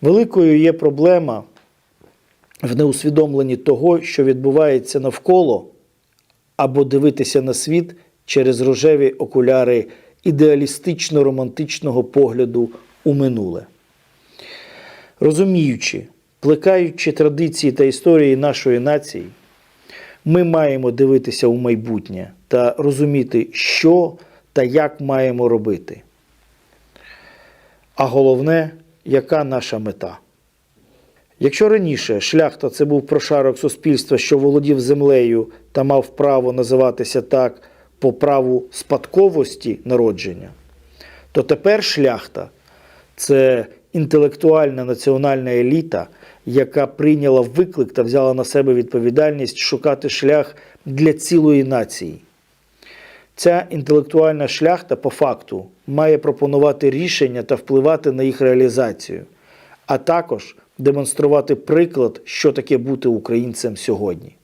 Великою є проблема в неусвідомленні того, що відбувається навколо, або дивитися на світ через рожеві окуляри ідеалістично-романтичного погляду у минуле. Розуміючи, плекаючи традиції та історії нашої нації, ми маємо дивитися у майбутнє та розуміти, що та як маємо робити. А головне, яка наша мета. Якщо раніше шляхта це був прошарок суспільства, що володів землею та мав право називатися так по праву спадковості народження, то тепер шляхта це інтелектуальна національна еліта, яка прийняла виклик та взяла на себе відповідальність шукати шлях для цілої нації. Ця інтелектуальна шляхта по факту має пропонувати рішення та впливати на їх реалізацію, а також демонструвати приклад, що таке бути українцем сьогодні.